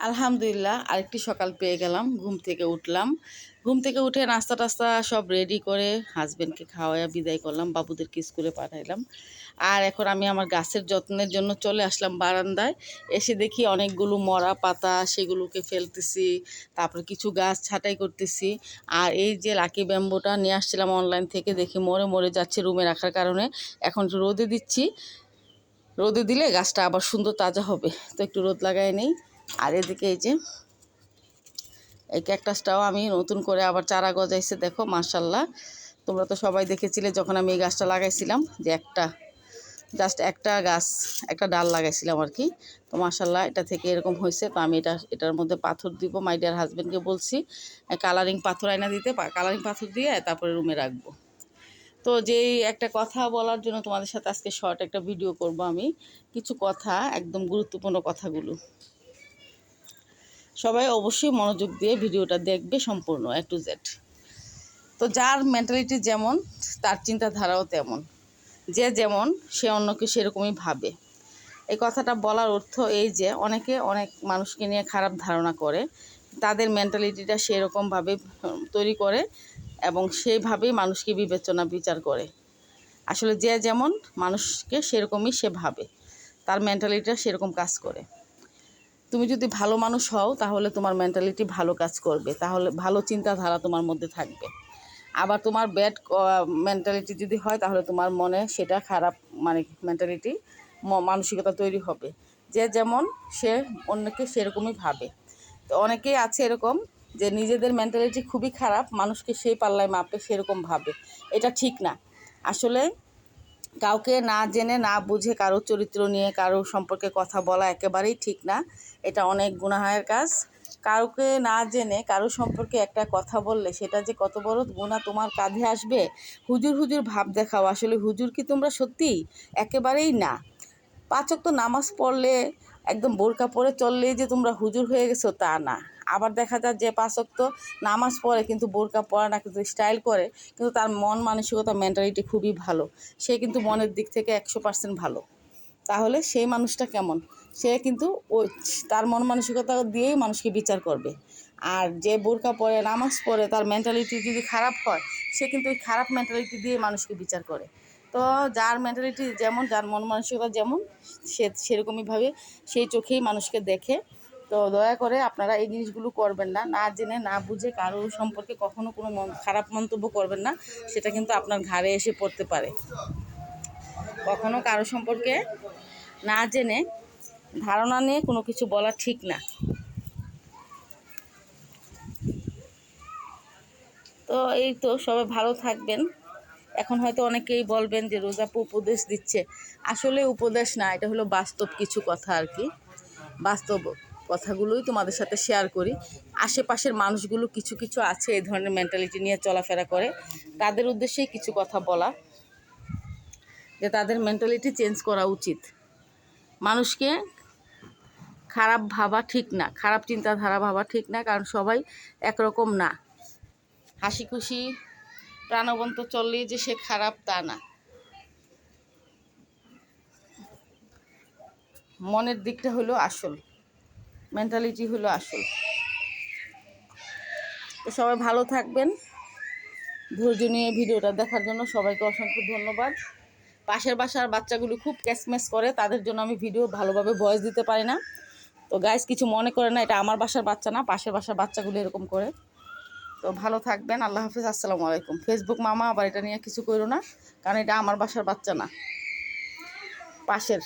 আলহামদুলিল্লাহ, আরেকটি সকাল পেয়ে গেলাম, ঘুম থেকে উঠলাম। ঘুম থেকে উঠে নাস্তা টাস্তা সব রেডি করে হাজব্যান্ডকে খাওয়াইয়া বিদায় করলাম, বাবুদেরকে স্কুলে পাঠাইলাম। আর এখন আমি আমার গাছের যত্নের জন্য চলে আসলাম বারান্দায়। এসে দেখি অনেকগুলো মরা পাতা, সেগুলোকে ফেলতেছি, তারপরে কিছু গাছ ছাঁটাই করতেছি। আর এই যে লাকি ব্যাম্বোটা নিয়ে আসছিলাম অনলাইন থেকে, দেখি মরে মরে যাচ্ছে রুমে রাখার কারণে। এখন রোদে দিচ্ছি। রোদে দিলে গাছটা আবার সুন্দর তাজা হবে। তো একটু রোদ লাগাই নেই। আর এদিকে এই যে এই ক্যাকটাসটাও আমি নতুন করে আবার চারা গজাইছে, দেখো মার্শাল্লাহ তোমরা তো সবাই দেখেছিলে যখন আমি এই গাছটা লাগাইছিলাম, যে একটা জাস্ট একটা গাছ, একটা ডাল লাগাইছিলাম আর কি। তো মার্শাল্লাহ এটা থেকে এরকম হয়েছে, তো আমি এটা, এটার মধ্যে পাথর দিব মাই ডিয়ার হাজব্যান্ডকে বলছি কালারিং পাথর আয়না দিতে কালারিং পাথর দিয়ে তারপরে রুমে রাখব। তো যেই একটা কথা বলার জন্য তোমাদের সাথে আজকে শর্ট একটা ভিডিও করব আমি, কিছু কথা, একদম গুরুত্বপূর্ণ কথাগুলো। সবাই অবশ্যই মনোযোগ দিয়ে ভিডিওটা দেখবে সম্পূর্ণ এ টু জেড তো যার মেন্টালিটি যেমন, তার চিন্তাধারাও তেমন। যে যেমন, সে অন্যকে সেরকমই ভাবে। এই কথাটা বলার অর্থ এই যে, অনেকে অনেক মানুষকে নিয়ে খারাপ ধারণা করে, তাদের মেন্টালিটিটা সেরকমভাবে তৈরি করে এবং সেইভাবেই মানুষকে বিবেচনা, বিচার করে। আসলে যে যেমন, মানুষকে সেরকমই সে ভাবে। তার মেন্টালিটিটা সেরকম কাজ করে। তুমি যদি ভালো মানুষ হও, তাহলে তোমার মেন্টালিটি ভালো কাজ করবে। তাহলে ভালো চিন্তাধারা তোমার মধ্যে থাকবে। আবার তোমার ব্যাড মেন্টালিটি যদি হয়, তাহলে তোমার মনে সেটা খারাপ মানে মেন্টালিটি মানসিকতা তৈরি হবে। যে যেমন সে অন্যকে সেরকমই ভাবে। তো অনেকেই আছে এরকম যে নিজেদের মেন্টালিটি খুবই খারাপ, মানুষকে সেই পাল্লায় মাপে সেরকম ভাবে। এটা ঠিক না। আসলে কাউকে না জেনে, না বুঝে কারও চরিত্র নিয়ে কারও সম্পর্কে কথা বলা একেবারেই ঠিক না। এটা অনেক গুনাহের কাজ। কাউকে না জেনে কারও সম্পর্কে একটা কথা বললে সেটা যে কত বড় গুণা তোমার কাঁধে আসবে, হুজুর হুজুর ভাব দেখাও। আসলে হুজুর কি তোমরা সত্যি? একেবারেই না। পাচক তো নামাজ পড়লে, একদম বোরকা পরে চললেই যে তোমরা হুজুর হয়ে গেছো, তা না। আবার দেখা যায় যে পাচক তো নামাজ পড়ে, কিন্তু বোরকা পরে না কিন্তু স্টাইল করে, কিন্তু তার মন মানসিকতা মেন্টালিটি খুবই ভালো। সে কিন্তু মনের দিক থেকে একশো পার্সেন্ট ভালো। তাহলে সেই মানুষটা কেমন? সে কিন্তু ওই তার মন মানসিকতা দিয়েই মানুষকে বিচার করবে। আর যে বোরকা পরে, নামাজ পড়ে, তার মেন্টালিটি যদি খারাপ হয়, সে কিন্তু ওই খারাপ মেন্টালিটি দিয়ে মানুষকে বিচার করে। তো যার মেন্টালিটি যেমন, যার মন মানসিকতা যেমন, সে সেরকমইভাবে সেই চোখেই মানুষকে দেখে। তো দয়া করে আপনারা এই জিনিসগুলো করবেন না। না জেনে, না বুঝে কারও সম্পর্কে কখনো কোনো খারাপ মন্তব্য করবেন না। সেটা কিন্তু আপনার ঘাড়ে এসে পড়তে পারে। কখনো কারও সম্পর্কে না জেনে ধারণা নিয়ে কোনো কিছু বলা ঠিক না। তো এই তো সবাই ভালো থাকবেন। এখন হয়তো অনেকেই বলবেন যে রোজাপু উপদেশ দিচ্ছে। আসলে উপদেশ না, এটা হলো বাস্তব কিছু কথা আর কি। বাস্তব কথাগুলোই তোমাদের সাথে শেয়ার করি। আশেপাশের মানুষগুলো কিছু কিছু আছে এই ধরনের মেন্টালিটি নিয়ে চলাফেরা করে। তাদের উদ্দেশ্যেই কিছু কথা বলা। যে তাদের মেন্টালিটি চেঞ্জ করা উচিত। মানুষকে খারাপ ভাবা ঠিক না। খারাপ চিন্তাধারা ভাবা ঠিক না, কারণ সবাই একরকম না। হাসি খুশি, প্রাণবন্ত চললেই যে সে খারাপ তা না। মনের দিকটা হলো আসল। মেন্টালিটি হলো আসল। তো সবাই ভালো থাকবেন। ধৈর্য নিয়ে ভিডিওটা দেখার জন্য সবাইকে অসংখ্য ধন্যবাদ। পাশের বাসার বাচ্চাগুলো খুব ক্যাসম্যাস করে, তাদের জন্য আমি ভিডিও ভালোভাবে ভয়েস দিতে পারি না। তো গাইস কিছু মনে করে না, এটা আমার বাসার বাচ্চা না, পাশের বাসার বাচ্চাগুলো এরকম করে। তো ভালো থাকবেন, আল্লাহ হাফিজ, আসসালামু আলাইকুম। ফেসবুক মামা, আবার এটা নিয়ে কিছু করো না, কারণ এটা আমার বাসার বাচ্চা না। পাশের।